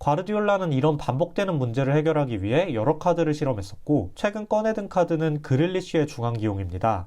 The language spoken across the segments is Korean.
과르디올라는 이런 반복되는 문제를 해결하기 위해 여러 카드를 실험했었고 최근 꺼내든 카드는 그릴리쉬의 중앙 기용입니다.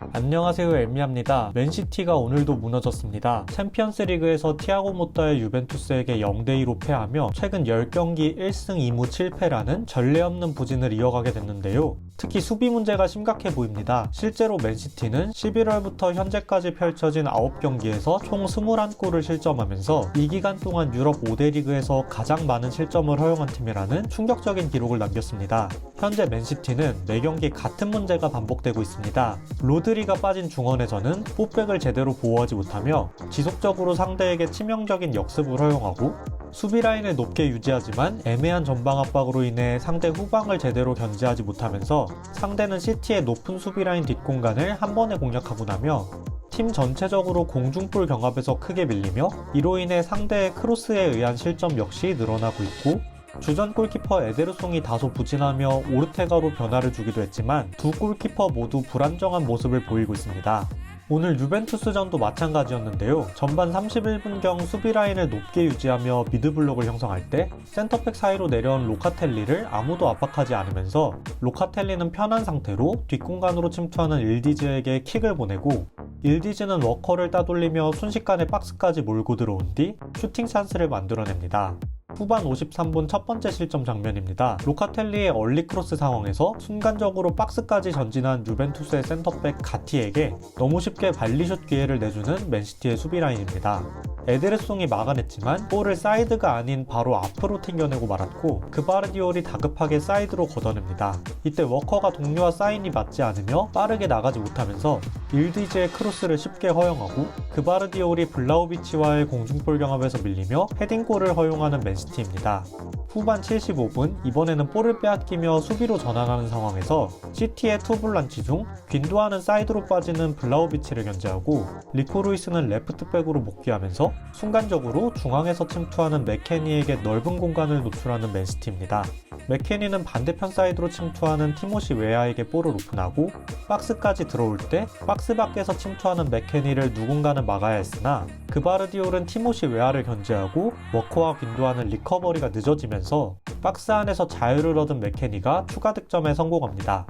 안녕하세요 엘미입니다. 맨시티가 오늘도 무너졌습니다. 챔피언스 리그에서 티아고 모타의 유벤투스에게 0대2로 패하며 최근 10경기 1승 2무 7패라는 전례 없는 부진을 이어가게 됐는데요. 특히 수비 문제가 심각해 보입니다. 실제로 맨시티는 11월부터 현재까지 펼쳐진 9경기에서 총 21골을 실점하면서 이 기간 동안 유럽 5대 리그에서 가장 많은 실점을 허용한 팀이라는 충격적인 기록을 남겼습니다. 현재 맨시티는 4경기 같은 문제가 반복되고 있습니다. 로드 리가 빠진 중원에서는 풋백을 제대로 보호하지 못하며 지속적으로 상대에게 치명적인 역습을 허용하고 수비 라인을 높게 유지하지만 애매한 전방 압박으로 인해 상대 후방을 제대로 견제하지 못하면서 상대는 시티의 높은 수비 라인 뒷공간을 한 번에 공략하고 나며 팀 전체적으로 공중볼 경합에서 크게 밀리며 이로 인해 상대의 크로스에 의한 실점 역시 늘어나고 있고 주전 골키퍼 에데르송이 다소 부진하며 오르테가로 변화를 주기도 했지만 두 골키퍼 모두 불안정한 모습을 보이고 있습니다. 오늘 유벤투스전도 마찬가지였는데요. 전반 31분경 수비 라인을 높게 유지하며 미드블록을 형성할 때 센터백 사이로 내려온 로카텔리를 아무도 압박하지 않으면서 로카텔리는 편한 상태로 뒷공간으로 침투하는 일디즈에게 킥을 보내고 일디즈는 워커를 따돌리며 순식간에 박스까지 몰고 들어온 뒤 슈팅 찬스를 만들어냅니다. 후반 53분 첫 번째 실점 장면입니다. 로카텔리의 얼리 크로스 상황에서 순간적으로 박스까지 전진한 유벤투스의 센터백 가티에게 너무 쉽게 발리슛 기회를 내주는 맨시티의 수비 라인입니다. 에드레송이 막아냈지만 볼을 사이드가 아닌 바로 앞으로 튕겨내고 말았고 그바르디올이 다급하게 사이드로 걷어냅니다. 이때 워커가 동료와 사인이 맞지 않으며 빠르게 나가지 못하면서 일디즈의 크로스를 쉽게 허용하고 그바르디올이 블라우비치와의 공중볼 경합에서 밀리며 헤딩골을 허용하는 맨시티입니다. 후반 75분 이번에는 볼을 빼앗기며 수비로 전환하는 상황에서 시티의 투블란치 중 귄도아는 사이드로 빠지는 블라우비치를 견제하고 리코루이스는 레프트백으로 복귀하면서 순간적으로 중앙에서 침투하는 맥케니에게 넓은 공간을 노출하는 맨시티입니다. 맥케니는 반대편 사이드로 침투하는 티모시 웨아에게 볼을 오픈하고 박스까지 들어올 때 박스 밖에서 침투하는 맥케니를 누군가는 막아야 했으나 그바르디올은 티모시 웨아를 견제하고 워커와 빈도하는 리커버리가 늦어지면서 박스 안에서 자유를 얻은 맥케니가 추가 득점에 성공합니다.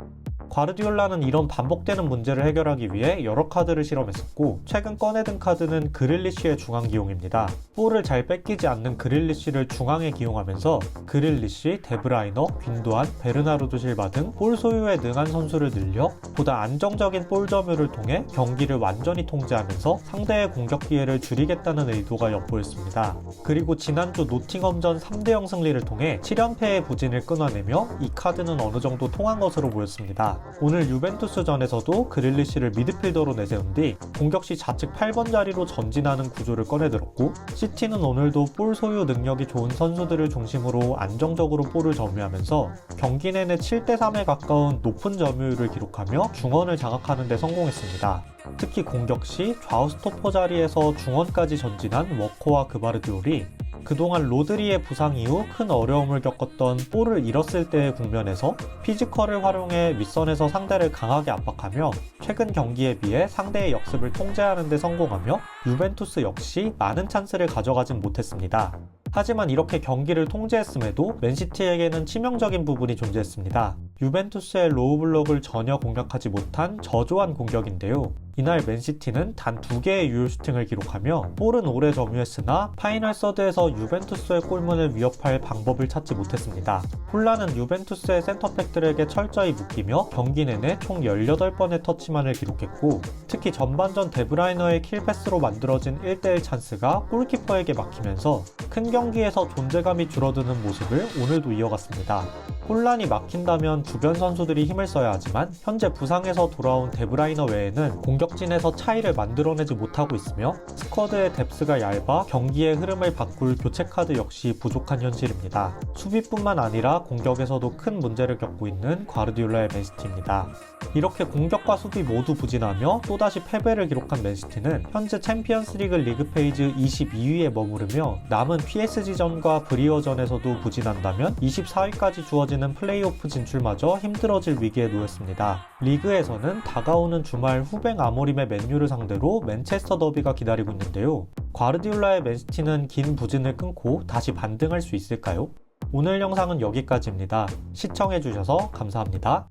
과르디올라는 이런 반복되는 문제를 해결하기 위해 여러 카드를 실험했었고 최근 꺼내든 카드는 그릴리쉬의 중앙 기용입니다. 볼을 잘 뺏기지 않는 그릴리쉬를 중앙에 기용하면서 그릴리쉬, 데브라이너, 빈도안, 베르나르도 실바 등 볼 소유에 능한 선수를 늘려 보다 안정적인 볼 점유를 통해 경기를 완전히 통제하면서 상대의 공격 기회를 줄이겠다는 의도가 엿보였습니다. 그리고 지난주 노팅엄전 3대0 승리를 통해 7연패의 부진을 끊어내며 이 카드는 어느 정도 통한 것으로 보였습니다. 오늘 유벤투스전에서도 그릴리시를 미드필더로 내세운 뒤 공격 시 좌측 8번 자리로 전진하는 구조를 꺼내들었고 시티는 오늘도 볼 소유 능력이 좋은 선수들을 중심으로 안정적으로 볼을 점유하면서 경기 내내 7대3에 가까운 높은 점유율을 기록하며 중원을 장악하는 데 성공했습니다. 특히 공격 시 좌우 스토퍼 자리에서 중원까지 전진한 워커와 그바르디올이 그동안 로드리의 부상 이후 큰 어려움을 겪었던 볼을 잃었을 때의 국면에서 피지컬을 활용해 윗선에서 상대를 강하게 압박하며 최근 경기에 비해 상대의 역습을 통제하는 데 성공하며 유벤투스 역시 많은 찬스를 가져가진 못했습니다. 하지만 이렇게 경기를 통제했음에도 맨시티에게는 치명적인 부분이 존재했습니다. 유벤투스의 로우 블록을 전혀 공략하지 못한 저조한 공격인데요. 이날 맨시티는 단 두 개의 유효 슈팅을 기록하며 볼은 오래 점유했으나 파이널 서드에서 유벤투스의 골문을 위협할 방법을 찾지 못했습니다. 홀라는 유벤투스의 센터백들에게 철저히 묶이며 경기 내내 총 18번의 터치만을 기록했고 특히 전반전 데브라이너의 킬패스로 만들어진 1대1 찬스가 골키퍼에게 막히면서 큰 경기에서 존재감이 줄어드는 모습을 오늘도 이어갔습니다. 혼란이 막힌다면 주변 선수들이 힘을 써야 하지만 현재 부상에서 돌아온 데브라이너 외에는 공격진에서 차이를 만들어내지 못하고 있으며 스쿼드의 뎁스가 얇아 경기의 흐름을 바꿀 교체 카드 역시 부족한 현실입니다. 수비뿐만 아니라 공격에서도 큰 문제를 겪고 있는 과르디올라의 맨시티입니다. 이렇게 공격과 수비 모두 부진하며 또다시 패배를 기록한 맨시티는 현재 챔피언스리그 리그 페이지 22위에 머무르며 남은 PSG전과 브리어전에서도 부진한다면 24위까지 주어진 이어지는 플레이오프 진출 마저 힘들어질 위기에 놓였습니다. 리그에서는 다가오는 주말 후뱅 아모림의 맨유를 상대로 맨체스터 더비가 기다리고 있는데요. 과르디올라의 맨시티는 긴 부진을 끊고 다시 반등할 수 있을까요? 오늘 영상은 여기까지입니다. 시청해주셔서 감사합니다.